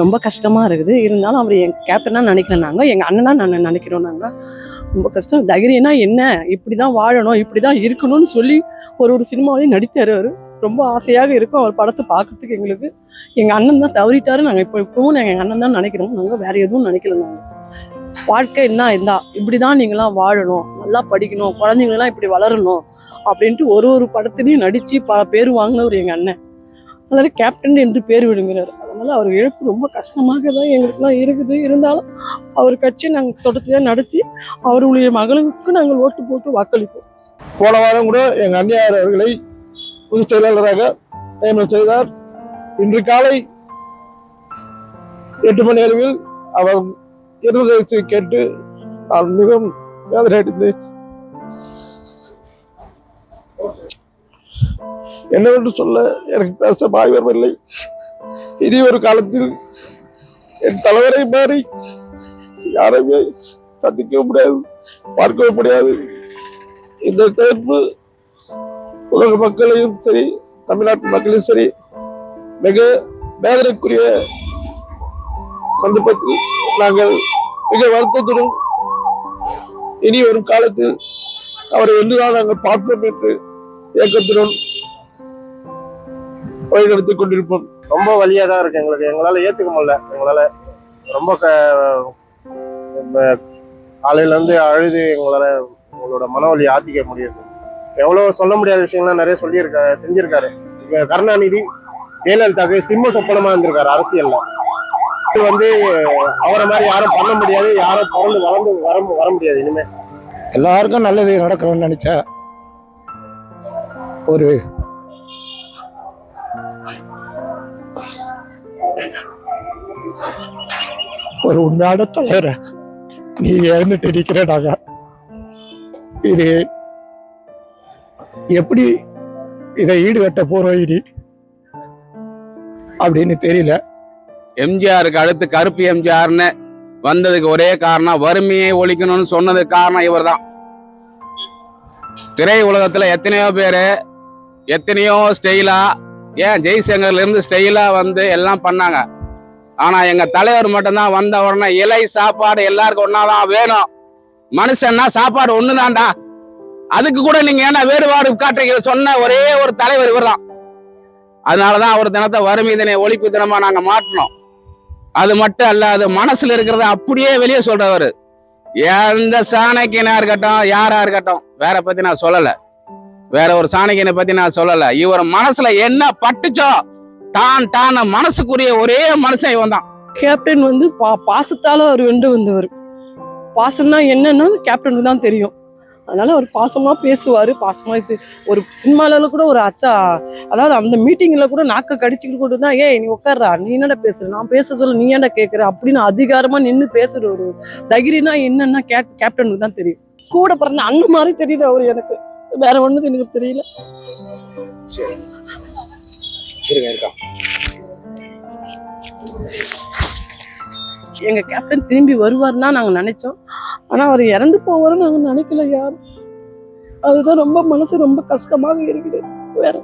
ரொம்ப கஷ்டமாக இருக்குது. இருந்தாலும் அவர் என் கேப்டனாக நினைக்கிறேன் நாங்கள் எங்கள் அண்ணனா நான் நினைக்கிறோம் நாங்கள் ரொம்ப கஷ்டம். தைரியம்னா என்ன? இப்படி தான் வாழணும் இப்படி தான் இருக்கணும்னு சொல்லி ஒரு ஒரு சினிமாவையும் நடித்தாரு அவர். ரொம்ப ஆசையாக இருக்கும் அவர் படத்தை பார்க்கறதுக்கு எங்களுக்கு. எங்கள் அண்ணன் தான் தவறிட்டாரு. நாங்கள் இப்போ இப்பவும் எங்கள் அண்ணன் தான் நினைக்கிறோம். நாங்கள் வேற எதுவும் நினைக்கல நாங்கள் வாழ்க்கை என்ன இருந்தா இப்படிதான் நீங்களாம் வாழணும். நல்லா படிக்கணும். குழந்தைங்களாம் இப்படி வளரணும். அப்படின்ட்டு ஒரு ஒரு படத்துலையும் நடித்து பல பேர் வாங்கினவர் எங்கள் அண்ணன். அதனால கேப்டன் என்று பேர் விடுங்கிறார் அதனால அவர் இழப்பு ரொம்ப கஷ்டமாக தான் எங்களுக்குலாம் இருக்குது. இருந்தாலும் அவர் கட்சி நாங்கள் தொடர்ச்சியாக நடத்தி அவருடைய மகளுக்கு நாங்கள் ஓட்டு போட்டு வாக்களிப்போம். போன வாரம் கூட எங்கள் அன்னியார் அவர்களை பொதுச் செயலாளராக நியமனம் செய்தார். இன்று காலை எட்டு மணி அளவில் அவர் இருபது வயசு கேட்டு நான் மிகவும் வேதனை அடைந்து என்னவென்று சொல்ல எனக்கு பேச வாய் வரவில்லை. இனி ஒரு காலத்தில் என் தலைவரை மாறி யாரையுமே சந்திக்கவும் முடியாது பார்க்கவும் முடியாது. இந்த தேர்வு உலக மக்களையும் சரி தமிழ்நாட்டு மக்களையும் சரி மிக வேதனைக்குரிய சந்தர்ப்பத்தில் நாங்கள் மிக வருத்தத்துடன் இனி வரும் காலத்தில் அவரை என்றுதான் நாங்கள் பார்ப்போம் என்று இயக்கத்துடன் வழிநடத்திக் கொண்டிருப்போம். ரொம்ப வலியா தான் இருக்கு எங்களுக்கு. எங்களால ஏத்துக்க முடியல. எங்களால ரொம்ப க- ம- காலையில இருந்து அழுது எங்களால உங்களோட மனவலி ஆத்திக்க முடியாது எவ்வளவு சொல்ல முடியாத விஷயங்கள்லாம் நிறைய சொல்லியிருக்காரு செஞ்சிருக்காரு. இப்ப கருணாநிதி ஜெயலலிதாவுக்கு சிம்ம சொப்பனமா இருந்திருக்காரு அரசியல்ல. இது வந்து அவரை மாதிரி யாரும் பண்ண முடியாது யாரும் பிறந்து வளர்ந்து வர வர முடியாது இனிமே. எல்லாருக்கும் நல்லது நடக்கணும்னு நினைச்சா ஒரு ஒரு உண்மையான தலைவரை. நீ இழந்துட்டு இருக்கிறடாங்க இது எப்படி இதை ஈடுகட்ட போறோம் இனி? அப்படின்னு தெரியல. எம்ஜிஆருக்கு அடுத்து கருப்பு எம்ஜிஆர்னு வந்ததுக்கு ஒரே காரணம் வறுமையை ஒழிக்கணும்னு சொன்னதுக்கு காரணம் இவர்தான். திரை உலகத்தில் எத்தனையோ பேர் எத்தனையோ ஸ்டைலாக ஏன் ஜெய்சங்கர்லேருந்து ஸ்டைலாக வந்து எல்லாம் பண்ணாங்க. ஆனா எங்க தலைவர் மட்டும்தான் வந்த உடனே இலை சாப்பாடு எல்லாருக்கும் ஒன்னாதான் வேணும். மனுஷன்னா சாப்பாடு ஒண்ணுதான்டா. அதுக்கு கூட நீங்க ஏன்னா வேறுபாடு காட்டுறீங்க சொன்ன ஒரே ஒரு தலைவர் இவர்தான். அதனாலதான் அவர் தினத்தை வறுமை தினை ஒழிப்பு தினமா நாங்க மாற்றினோம் அது மட்டும் அல்ல அது மனசுல இருக்கிறத அப்படியே வெளியே சொல்றவர். எந்த சாணக்கியனா இருக்கட்டும் யாரா இருக்கட்டும் வேற பத்தி நான் சொல்லல. வேற ஒரு சாணக்கியனை பத்தி நான் சொல்லல. இவர் மனசுல என்ன பட்டுச்சோ தான் தான் மனசுக்குரிய ஒரே மனுஷன் இவன் தான் கேப்டன் வந்து பா பாசத்தால அவர் வென்று வந்தவர். பாசம்னா என்னன்னா கேப்டனுக்கு தான் தெரியும். அதனால அவர் பாசமா பேசுவாரு பாசமா சி- ஒரு சினிமால கூட ஒரு அச்சா அதாவது அந்த மீட்டிங்ல கூட நாக்க கடிச்சுக்கிட்டு கொண்டு தான் ஏய் நீ உட்கார்றா நீ என்னடா பேசுற? நான் பேச சொல்ல நீ ஏன்டா கேட்குற அப்படின்னு அதிகாரமா நின்று பேசுற ஒரு தைரியம்னா என்னன்னா கேப் கேப்டனுக்கு தான் தெரியும். கூட பிறந்த அண்ணன் மாதிரி தெரியுது அவர் எனக்கு. வேற ஒண்ணுது எனக்கு தெரியல. இருங்க இருக்கா எங்க கேப்டன் திரும்பி வருவார்னு தான் நாங்க நினைச்சோம். ஆனா அவர் இறந்து போவாருன்னு நாங்க நினைக்கல யாரும். அதுதான் ரொம்ப மனசு ரொம்ப கஷ்டமாக இருக்கிறது. வேற